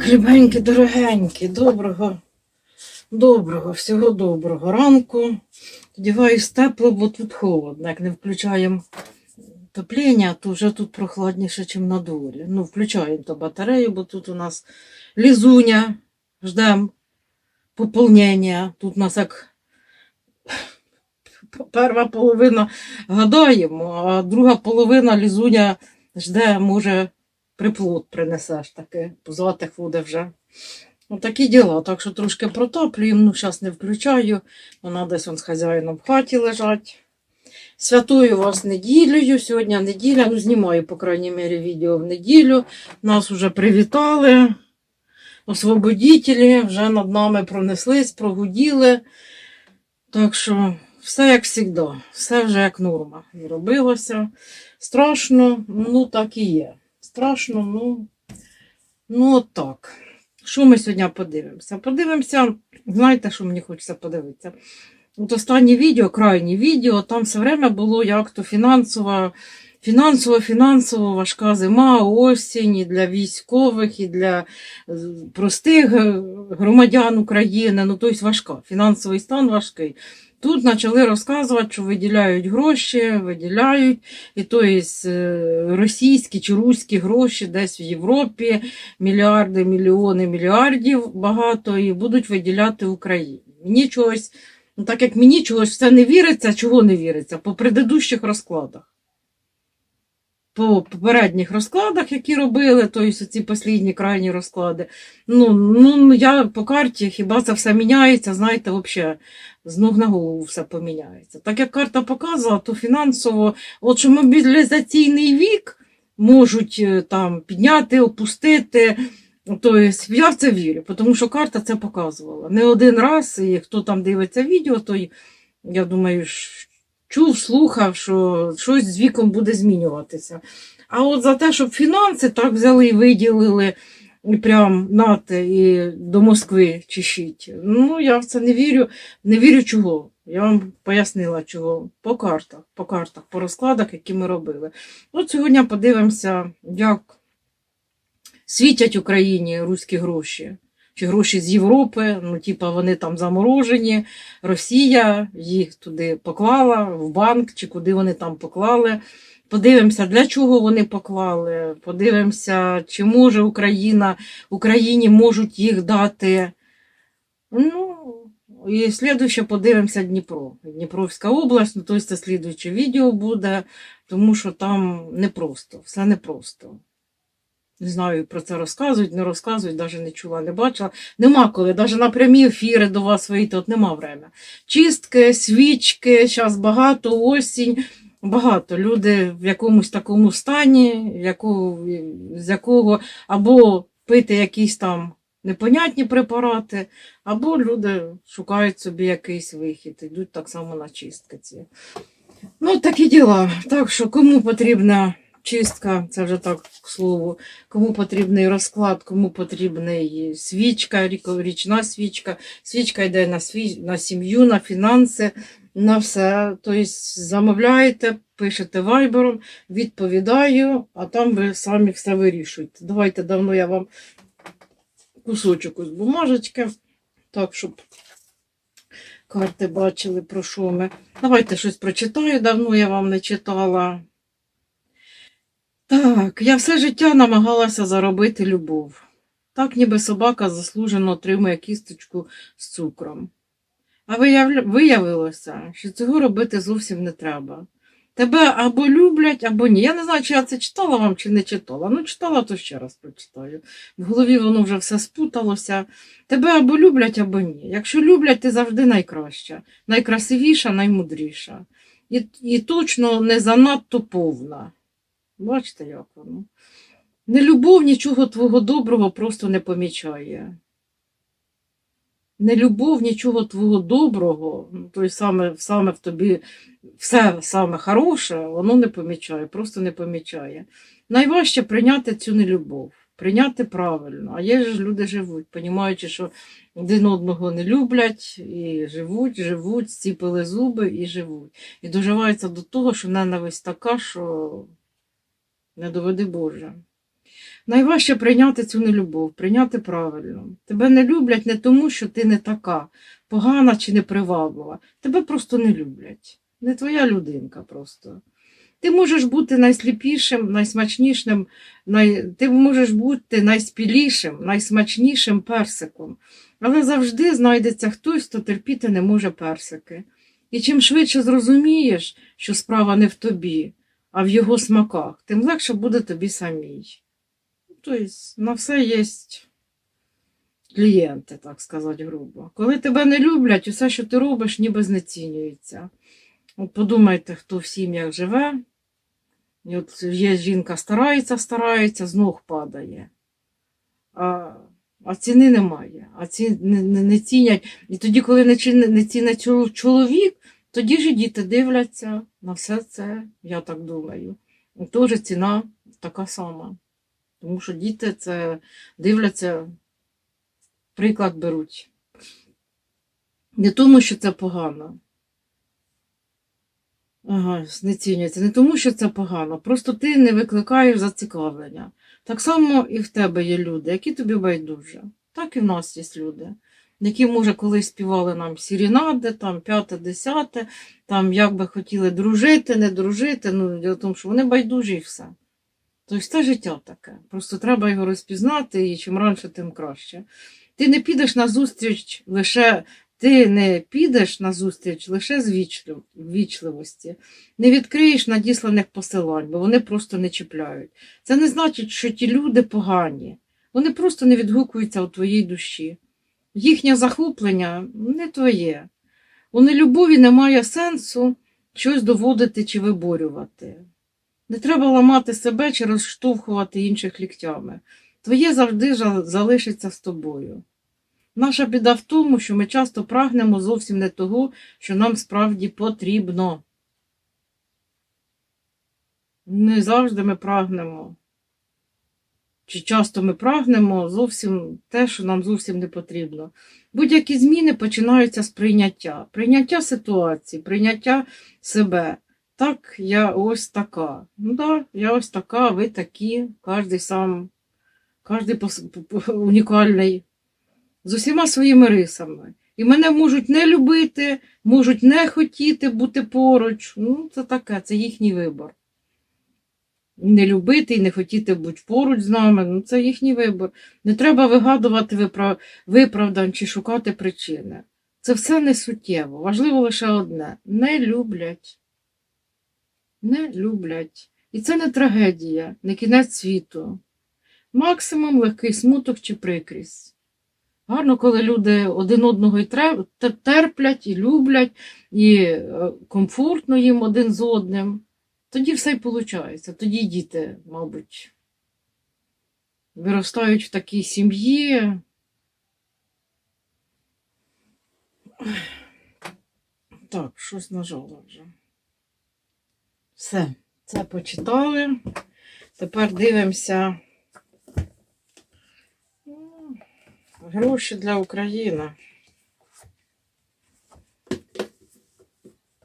Так, любенькі, дорогенькі, доброго, доброго, всього доброго ранку. Сподіваюсь, тепло, бо тут холодно. Як не включаємо топлення, то вже тут прохладніше, ніж на дворі. Ну, включаємо то батарею, бо тут у нас лізуня, ждемо поповнення. Тут у нас як перша половина гадаємо, а друга половина лізуня жде, може, приплод принесеш таке, позатих буде вже. Ну, такі діла. Так що трошки протоплюємо, ну, зараз не включаю. Вона десь он з хазяїном в хаті лежать. Святую вас неділею. Сьогодні неділя, ну, знімаю, по крайній мірі, відео в неділю. Нас вже привітали. Освободітелі вже над нами пронеслись, прогуділи. Так що все як завжди, все вже як норма. І робилося. Страшно, ну так і є. Страшно, ну, ну от так. Що ми сьогодні подивимося? Подивимося, знаєте, що мені хочеться подивитися? От останнє відео, крайнє відео, там все время було як то фінансова, фінансово, фінансово важка зима, осінь і для військових, і для е, простих е, громадян України. Ну, тобто важка, фінансовий стан важкий. Тут почали розказувати, що виділяють гроші, виділяють, і то є е, російські чи руські гроші десь в Європі, мільярди, мільйони мільярдів багато, і будуть виділяти Україні. Мені чогось, ну так як мені чогось все не віриться, чого не віриться? По предыдущих розкладах. По попередніх розкладах, які робили, тобто ці послідні крайні розклади. Ну, ну, я по карті, хіба це все міняється, знаєте, взагалі з ног на голову все поміняється. Так як карта показувала, то фінансово, от що мобілізаційний вік можуть е, там підняти, опустити. Тобто я в це вірю, тому що карта це показувала. Не один раз, і хто там дивиться відео, той, я думаю, ж чув, слухав, що щось з віком буде змінюватися. А от за те, щоб фінанси так взяли і виділили прям нате і до Москви чешіть. Ну, я в це не вірю. Не вірю чого. Я вам пояснила, чого. По картах, по картах, по розкладах, які ми робили. От сьогодні подивимося, як світять Україні руські гроші. Чи гроші з Європи, ну, типа вони там заморожені, Росія їх туди поклала в банк, чи куди вони там поклали. Подивимося, для чого вони поклали. Подивимося, чи може Україна, Україні можуть їх дати. Ну, і слідуюче подивимося Дніпро. Дніпровська область, ну, тобто це слідуюче відео буде, тому що там непросто, все непросто. Не знаю, про це розказують, не розказують, навіть не чула, не бачила. Нема коли, навіть на прямі ефіри до вас вийти, от нема время. Чистки, свічки, зараз багато, осінь, багато. Люди в якомусь такому стані, яку, з якого або пити якісь там непонятні препарати, або люди шукають собі якийсь вихід, йдуть так само на чистки ці. Ну, такі діла. Так що кому потрібна чистка, це вже так к слову, кому потрібний розклад, кому потрібний свічка, річна свічка. Свічка йде на, сві... на сім'ю, на фінанси, на все. Тобто замовляєте, пишете вайбером, відповідаю, а там ви самі все вирішуєте. Давайте давно я вам кусочок ось бумажечки, так, щоб карти бачили, про що ми. Давайте щось прочитаю, давно я вам не читала. Так, я все життя намагалася заробити любов. Так, ніби собака заслужено отримує кісточку з цукром. А виявилося, що цього робити зовсім не треба. Тебе або люблять, або ні. Я не знаю, чи я це читала вам, чи не читала. Ну, читала, то ще раз прочитаю. В голові воно вже все спуталося. Тебе або люблять, або ні. Якщо люблять, ти завжди найкраща, найкрасивіша, наймудріша. І, і точно не занадто повна. Бачите, як воно. Нелюбов нічого твого доброго просто не помічає. Нелюбов нічого твого доброго, ну, тобто саме, саме в тобі все саме хороше, воно не помічає, просто не помічає. Найважче прийняти цю нелюбов, прийняти правильно. А є ж люди живуть, понімаючи, що один одного не люблять, і живуть, живуть, зціпили зуби і живуть. І доживаються до того, що ненависть така, що не доведи Боже. Найважче прийняти цю нелюбов, прийняти правильно. Тебе не люблять не тому, що ти не така, погана чи неприваблива. Тебе просто не люблять. Не твоя людинка просто. Ти можеш бути найсліпішим, найсмачнішим, най... ти можеш бути найспілішим, найсмачнішим персиком. Але завжди знайдеться хтось, хто терпіти не може персики. І чим швидше зрозумієш, що справа не в тобі, а в його смаках, тим легше буде тобі самій. Тобто на все є клієнти, так сказати грубо. Коли тебе не люблять, усе, що ти робиш, ніби знецінюється. От подумайте, хто в сім'ях живе. І от є жінка старається, старається, з ног падає. А, а ціни немає. А ці не, не, не цінять. І тоді, коли не, не цінить чоловік, тоді ж діти дивляться на все це, я так думаю. І теж ціна така сама. Тому що діти це дивляться, приклад беруть. Не тому, що це погано. Ага, знецінюється. Не тому, що це погано. Просто ти не викликаєш зацікавлення. Так само і в тебе є люди, які тобі байдуже. Так і в нас є люди, які, може, колись співали нам сірінади, там п'яте, десяте, там як би хотіли дружити, не дружити. Ну, діло в тому, що вони байдужі і все. Тобто це життя таке. Просто треба його розпізнати, і чим раніше, тим краще. Ти не підеш на зустріч лише. Ти не підеш на зустріч лише з вічлив- ввічливості, не відкриєш надісланих посилань, бо вони просто не чіпляють. Це не значить, що ті люди погані. Вони просто не відгукуються у твоїй душі. Їхнє захоплення не твоє. У нелюбові немає сенсу щось доводити чи виборювати. Не треба ламати себе чи розштовхувати інших ліктями. Твоє завжди залишиться з тобою. Наша біда в тому, що ми часто прагнемо зовсім не того, що нам справді потрібно. Не завжди ми прагнемо. Чи часто ми прагнемо зовсім те, що нам зовсім не потрібно. Будь-які зміни починаються з прийняття. Прийняття ситуації, прийняття себе. Так, я ось така. Ну так, я ось така, ви такі, кожен сам, кожен унікальний, з усіма своїми рисами. І мене можуть не любити, можуть не хотіти бути поруч. Ну, це таке, це їхній вибір. Не любити і не хотіти бути поруч з нами, ну це їхній вибір. Не треба вигадувати виправ... виправдань чи шукати причини. Це все не суттєво. Важливо лише одне: не люблять. Не люблять. І це не трагедія, не кінець світу. Максимум легкий смуток чи прикрість. Гарно, коли люди один одного і терплять, і люблять, і е, комфортно їм один з одним. Тоді все й виходить. Тоді діти, мабуть, виростають в такій сім'ї. Так, щось нажала вже. Все, це почитали. Тепер дивимося. Ну, Гроші для України.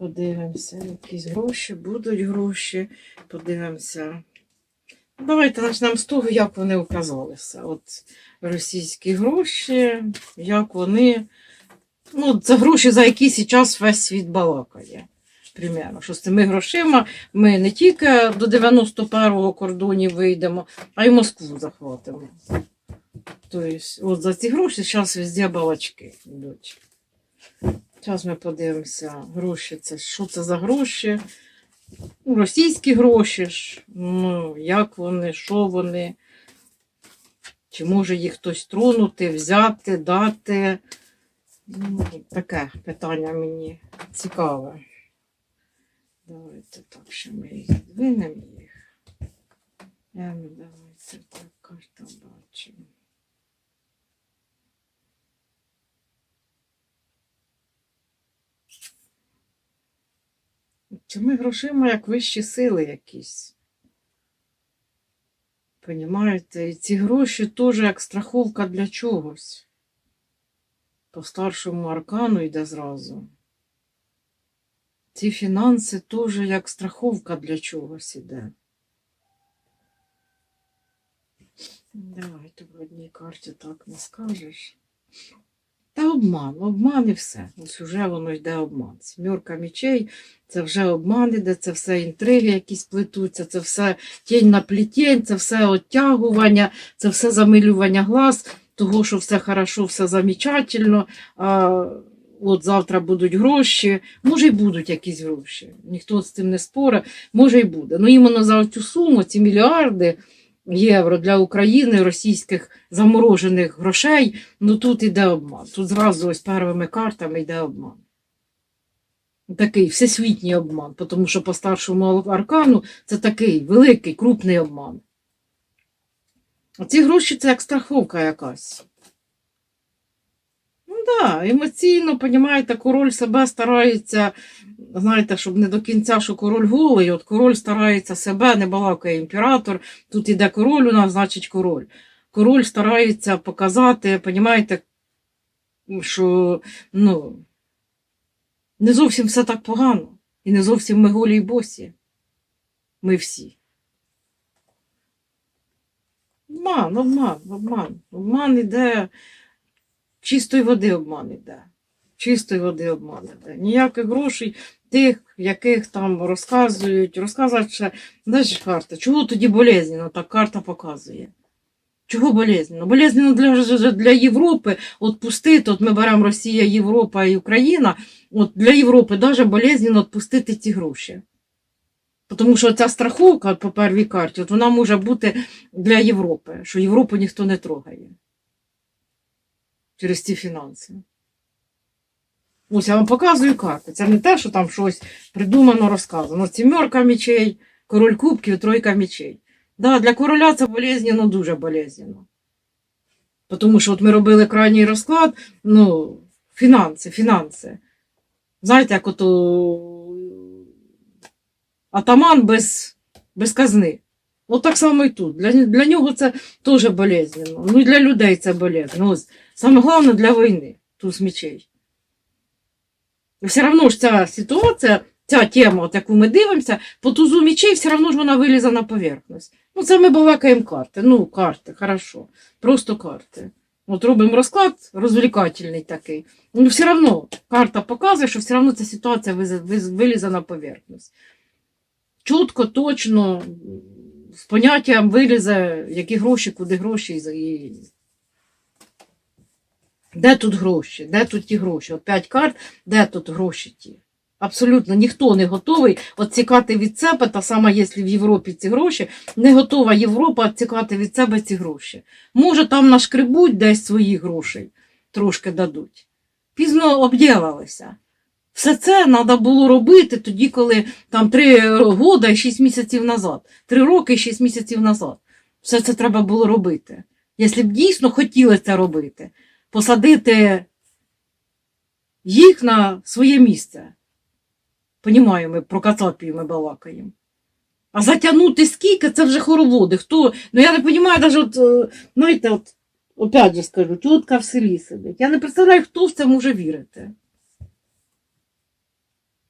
Подивимося, якісь гроші, будуть гроші. Подивимося. Давайте почнемо з того, як вони оказалися. От російські гроші, як вони. Ну, це гроші, за які зараз весь світ балакає. Примерно, що з цими грошима ми не тільки до 91-го кордонів вийдемо, а й Москву захватимо. Тобто, от за ці гроші зараз везде балачки йдуть. Зараз ми подивимося, гроші це що це за гроші? Ну, російські гроші ж, ну, як вони, що вони, чи може їх хтось тронути, взяти, дати. Ну, таке питання мені цікаве. Давайте так, що ми їх двинемо їх. Я не давайте так карта бачимо. Цими грошима як вищі сили якісь. Понімаєте? І ці гроші теж як страховка для чогось. По старшому аркану йде зразу. Ці фінанси теж як страховка для чогось іде. Давайте в одній карті так не скажеш. Та обман, обман і все. Ось вже воно йде обман. Сімерка мічей це вже обман іде, це все інтриги, якісь плетуться, це все тінь на плітень, це все оттягування, це все замилювання глаз, того, що все хорошо, все замечательно. А от завтра будуть гроші. Може, й будуть якісь гроші. Ніхто з цим не спорить, може й буде. Ну іменно за цю суму, ці мільярди євро для України, російських заморожених грошей, ну тут іде обман. Тут зразу ось первими картами йде обман. Такий всесвітній обман, тому що по старшому аркану це такий великий, крупний обман. А ці гроші це як страховка якась. Да, емоційно, понімаєте, король себе старається, знаєте, щоб не до кінця, що король голий, от король старається себе, не балакає імператор, тут іде король у нас, значить король. Король старається показати, понімаєте, що ну, не зовсім все так погано. І не зовсім ми голі й босі. Ми всі. Обман, обман, обман. Обман іде, чистої води обман іде. Чистої води обман іде. Ніяких грошей тих, яких там розказують, розказують ще, знаєш, карта, чого тоді болезненно, так карта показує. Чого болезненно? Болезненно для, для Європи, от пустити, от ми беремо Росія, Європа і Україна, от для Європи навіть болезненно відпустити ці гроші. Тому що ця страховка по первій карті, от вона може бути для Європи, що Європу ніхто не трогає через ці фінанси. Ось я вам показую карту. Це не те, що там щось придумано, розказано. Сімерка мечей, король кубків, тройка мечей. Да, для короля це болезненно, дуже болезненно. Тому що от ми робили крайній розклад, ну, фінанси, фінанси. Знаєте, як ото атаман без, без казни. От так само і тут. Для, для нього це теж болезненно. Ну і для людей це болезненно. Ось, саме головне для війни, туз мечей. І все одно ж ця ситуація, ця тема, от яку ми дивимося, по тузу мечей все одно ж вона вилізе на поверхність. Ну, це ми балакаємо карти. Ну, карти, хорошо. Просто карти. От робимо розклад розвлекательний такий. Ну, все одно карта показує, що все одно ця ситуація вилізе на поверхність. Чутко, точно, з поняттям вилізе, які гроші, куди гроші і. Де тут гроші? Де тут ті гроші? От п'ять карт, де тут гроші ті? Абсолютно ніхто не готовий відцікати від себе, та сама, якщо в Європі ці гроші, не готова Європа відцікати від себе ці гроші. Може, там нашкребуть десь своїх грошей, трошки дадуть. Пізно обділалися. Все це треба було робити тоді, коли там три роки і шість місяців назад. Три роки і шість місяців назад. Все це треба було робити. Якщо б дійсно хотіли це робити, посадити їх на своє місце. Понімаю, ми про Кацапію ми балакаємо. А затягнути скільки, це вже хороводи. Хто? Ну я не розумію, навіть, от, е, знаєте, от, опять же скажу, тітка в селі сидить. Я не представляю, хто в це може вірити.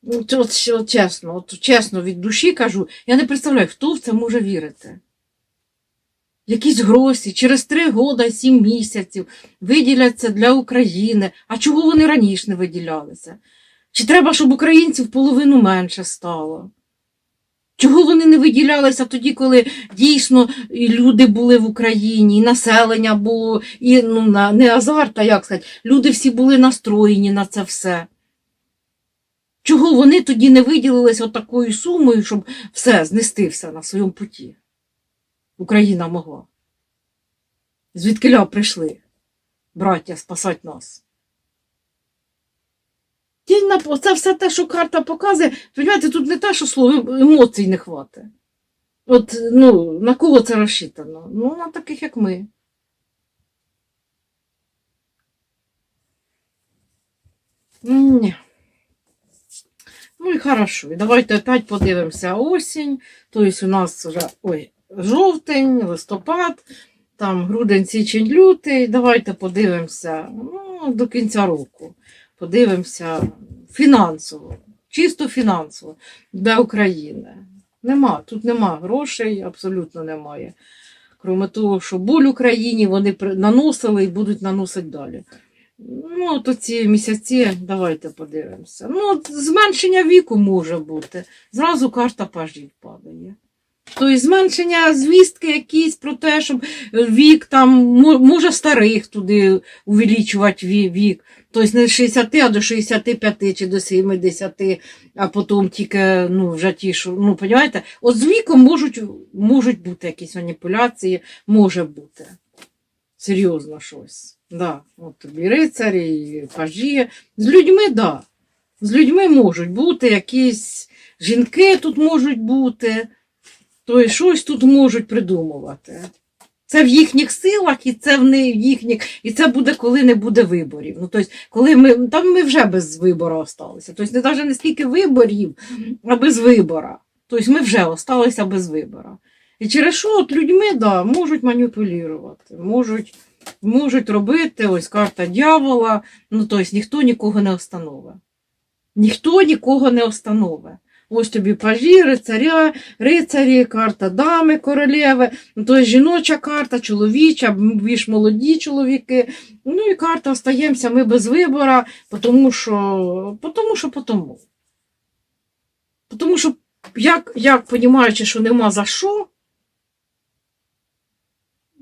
Ну, От, от, от чесно, от чесно від душі кажу, я не представляю, хто в це може вірити. Якісь гроші через три года, сім місяців виділяться для України. А чого вони раніше не виділялися? Чи треба, щоб українців половину менше стало? Чого вони не виділялися тоді, коли дійсно і люди були в Україні, і населення було, і ну, не азарт, а як сказати, люди всі були настроєні на це все. Чого вони тоді не виділилися отакою сумою, щоб все знести все на своєму путі? Україна могла. Звідкиля прийшли, браття, спасати нас. Оце все те, що карта показує, розумієте, тут не те, що слово емоцій не хватить. От, ну, на кого це розчитано? Ну, на таких, як ми. Ні. Хорошо. І давайте опять подивимося осінь. Тобто у нас вже ой, жовтень, листопад, там грудень, січень, лютий. Давайте подивимося ну, до кінця року. Подивимося фінансово, чисто фінансово для України. Нема, тут нема грошей, абсолютно немає. Крім того, що боль Україні вони наносили і будуть наносити далі. Ну, от оці місяці, давайте подивимося. Ну, зменшення віку може бути. Зразу карта пажів падає. Тобто зменшення звістки якісь про те, щоб вік там, може старих туди увеличувати вік. Тобто не з 60, а до 65 чи до 70, а потім тільки ну, вже ті, що, ну, розумієте? От з віком можуть, можуть бути якісь маніпуляції, може бути. Серйозно щось. Да. От тобі рицарі, і пажі. З людьми. Да. З людьми можуть бути якісь жінки тут можуть бути, то й щось тут можуть придумувати. Це в їхніх силах, і це в не- їхніх, і це буде, коли не буде виборів. Ну, тобто, коли ми, там ми вже без вибору осталися. Тобто, не навіть не скільки виборів, а без вибора. Тобто ми вже осталися без вибора. І через що от людьми да, можуть маніпулювати, можуть, можуть робити ось карта дьявола, ну тобто ніхто нікого не остановить. Ніхто нікого не остановить. Ось тобі пажі, рицаря, рицарі, карта дами, королеви, ну, тобто жіноча карта, чоловіча, більш молоді чоловіки. Ну і карта остаємося ми без вибора, тому що, тому що, тому. Що, як, як понімаючи, що нема за що,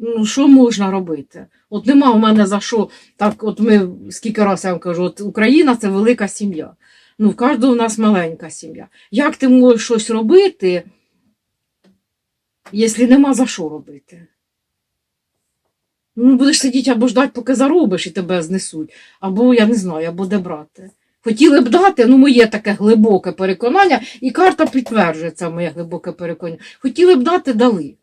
ну, що можна робити? От нема у мене за що. Так, от ми скільки разів я вам кажу, от Україна це велика сім'я. Ну, в кожного у нас маленька сім'я. Як ти можеш щось робити, якщо нема за що робити? Ну, будеш сидіти або ждати, поки заробиш і тебе знесуть, або я не знаю, або де брати. Хотіли б дати, ну, моє таке глибоке переконання, і карта підтверджує це моє глибоке переконання. Хотіли б дати, дали.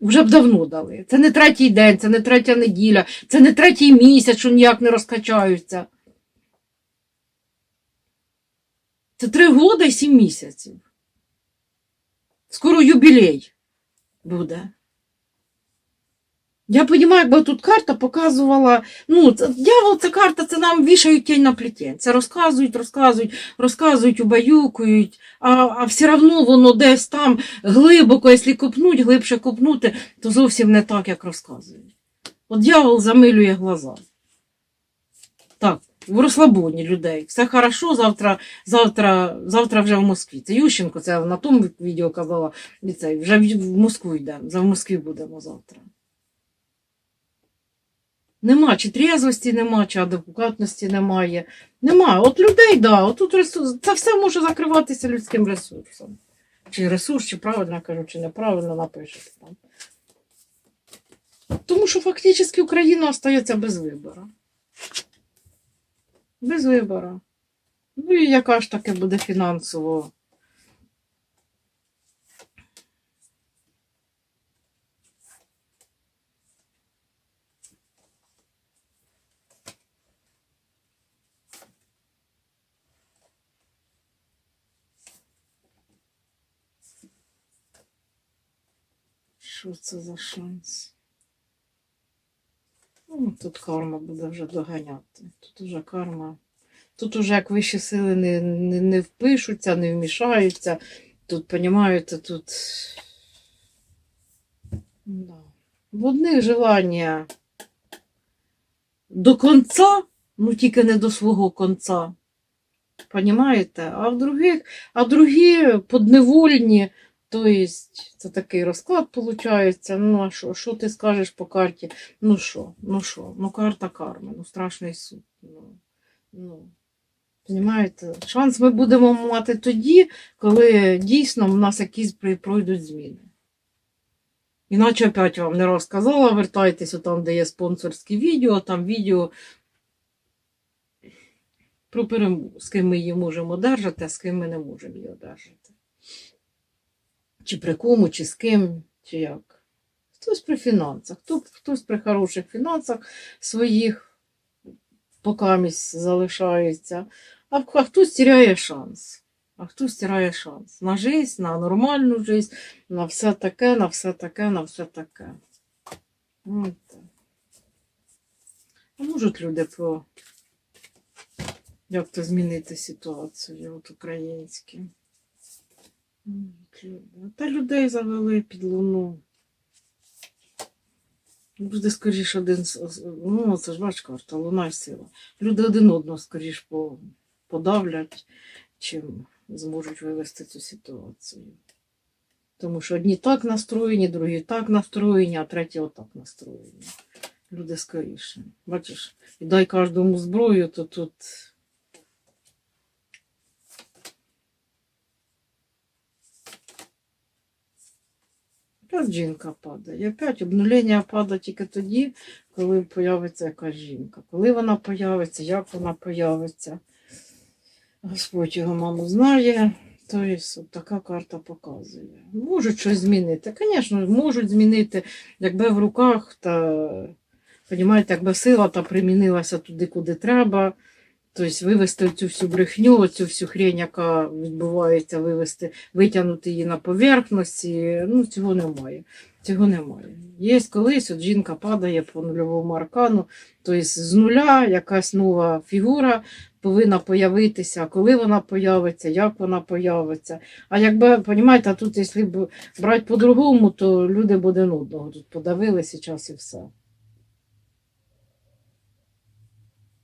Вже б давно дали. Це не третій день, це не третя неділя, це не третій місяць, що ніяк не розкачаються. Це три года і сім місяців. Скоро юбілей буде. Я розумію, якби тут карта показувала. Ну, дьявол, це карта, це нам вішають тінь на плетень. Це розказують, розказують, розказують, убаюкують, а, а все одно воно десь там глибоко, якщо копнуть, глибше копнути, то зовсім не так, як розказують. От дьявол замилює глаза. Так, в розслабоні людей. Все хорошо, завтра, завтра, завтра вже в Москві. Це Ющенко, це на тому відео казала, і це, вже в Москву йдемо, в Москві будемо завтра. Нема, чи трізвості нема, чи адекватності немає. Нема. От людей, да, от тут ресурс, це все може закриватися людським ресурсом. Чи ресурс, чи правильно кажу, чи неправильно напишете там. Тому що фактично Україна остається без вибору. Без вибору. Ну і яка ж таке буде фінансово? Що це за шанс? Ну, тут карма буде вже доганяти. Тут уже карма. Тут уже як вищі сили не, не, не впишуться, не вмішаються. Тут, понімаєте, тут. Да. В одних желання до конца, ну тільки не до свого конца. Понімаєте? А в других, а другі подневольні, то есть, це такий розклад виходить. Ну, а що, що ти скажеш по карті? Ну що, ну що, ну карта карми, ну страшний суд. Ну, ну. Понімаєте? Шанс ми будемо мати тоді, коли дійсно в нас якісь пройдуть зміни. Іначе опять вам не розказала, вертайтеся там, де є спонсорські відео, там відео про перемогу, з ким ми її можемо одержати, а з ким ми не можемо її одержати. Чи при кому, чи з ким, чи як. Хтось при фінансах, хтось при хороших фінансах своїх покамість залишається, а, хтось тіряє шанс. А хтось тіряє шанс на життя, на нормальну життя, на все таке, на все таке, на все таке. А можуть люди про як то змінити ситуацію от українські. Та людей завели під луну. Буде скоріш один, ну це ж бач карта, луна і сила. Люди один одного скоріш подавлять, чим зможуть вивести цю ситуацію. Тому що одні так настроєні, другі так настроєні, а треті отак настроєні. Люди скоріше. Бачиш, і дай кожному зброю, то тут. Опять жінка падає. І опять обнулення падає тільки тоді, коли появиться якась жінка. Коли вона появиться, як вона появиться. Господь його маму знає. Тобто, така карта показує. Можуть щось змінити. Звісно, можуть змінити, якби в руках, та, понімаєте, якби сила та примінилася туди, куди треба. Тобто вивести цю всю брехню, цю всю хрень, яка відбувається, вивести, витягнути її на поверхність. і, Ну, цього немає. Цього немає. Є колись, от жінка падає по нульовому аркану, тобто з нуля якась нова фігура повинна появитися, коли вона появиться, як вона появиться. А якби, розумієте, тут, якщо брати по-другому, то люди б один одного тут подавилися час і все.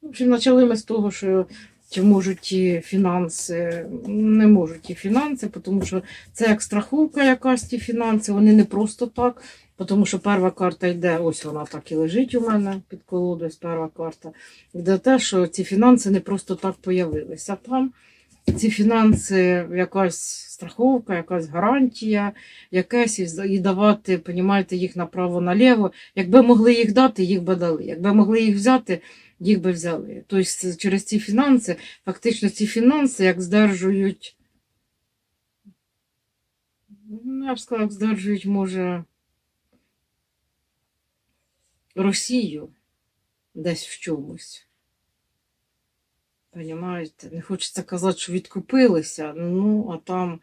Общем, почали ми з того, що чи можуть ті фінанси, не можуть ті фінанси, тому що це як страховка якась ті фінанси, вони не просто так, тому що перша карта йде, ось вона так і лежить у мене під колодою, перша карта. Йде те, що ці фінанси не просто так появилися. Там ці фінанси, якась страховка, якась гарантія, якась і і давати, понімаєте, їх направо-наліво. Якби могли їх дати, їх би дали. Якби могли їх взяти, їх би взяли. Тобто через ці фінанси, фактично ці фінанси як здержують, ну, я б сказала, як здержують, може, Росію десь в чомусь. Понімаєте? Не хочеться казати, що відкупилися, ну, а там,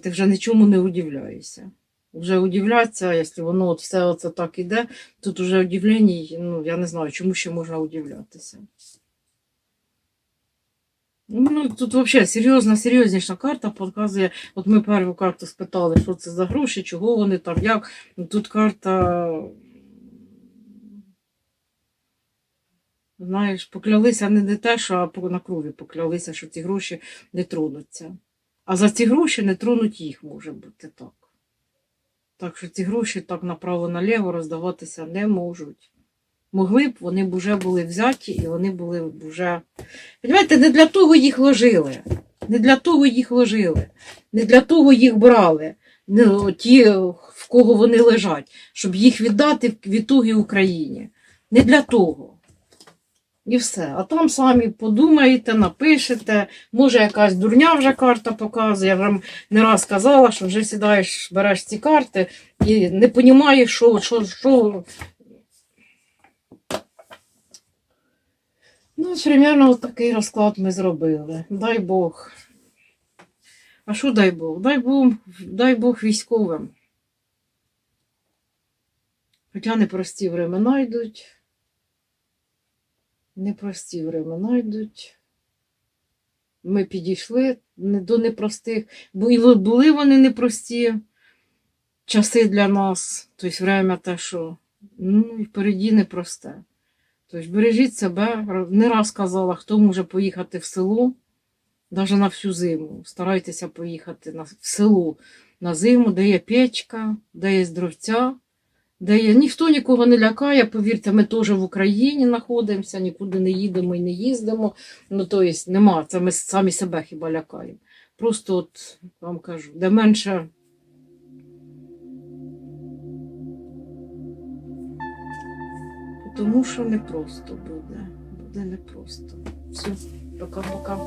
ти вже нічому не удивляєшся. Вже удивляться, якщо воно от все оце так іде, тут уже удивлень, ну, я не знаю, чому ще можна удивлятися. Ну, тут взагалі серйозна, серйозніша карта показує. От ми першу карту спитали, що це за гроші, чого вони там, як. Ну, Тут карта. Знаєш, поклялися не не те, що на крові поклялися, що ці гроші не тронуться. А за ці гроші не тронуть їх, може бути так. Так що ці гроші так направо-наліво роздаватися не можуть. Могли б, вони б вже були взяті і вони були б вже. Понимаєте, не для того їх ложили. Не для того їх ложили. Не для того їх брали. Не, ті, в кого вони лежать, щоб їх віддати в відтоги Україні. Не для того. І все. А там самі подумаєте, напишете. Може, якась дурня вже карта показує. Я вам не раз казала, що вже сідаєш, береш ці карти і не розумієш, що, що, що. Ну, примерно от такий розклад ми зробили. Дай Бог. А що дай Бог? Дай Бог, дай Бог військовим. Хоча непрості времена йдуть. Непрості времена йдуть. Ми підійшли до непростих, бо і були вони непрості часи для нас. Тобто время те, що ну, і впереді непросте. Тобто бережіть себе. Не раз казала, хто може поїхати в село, навіть на всю зиму. Старайтеся поїхати в село на зиму, де є печка, де є дровця, де. Ніхто нікого не лякає. Повірте, ми теж в Україні знаходимося, нікуди не їдемо і не їздимо. Ну, тобто, нема, це ми самі себе хіба лякаємо. Просто от вам кажу, де менше. Тому що непросто буде. Буде непросто. Все, пока-пока.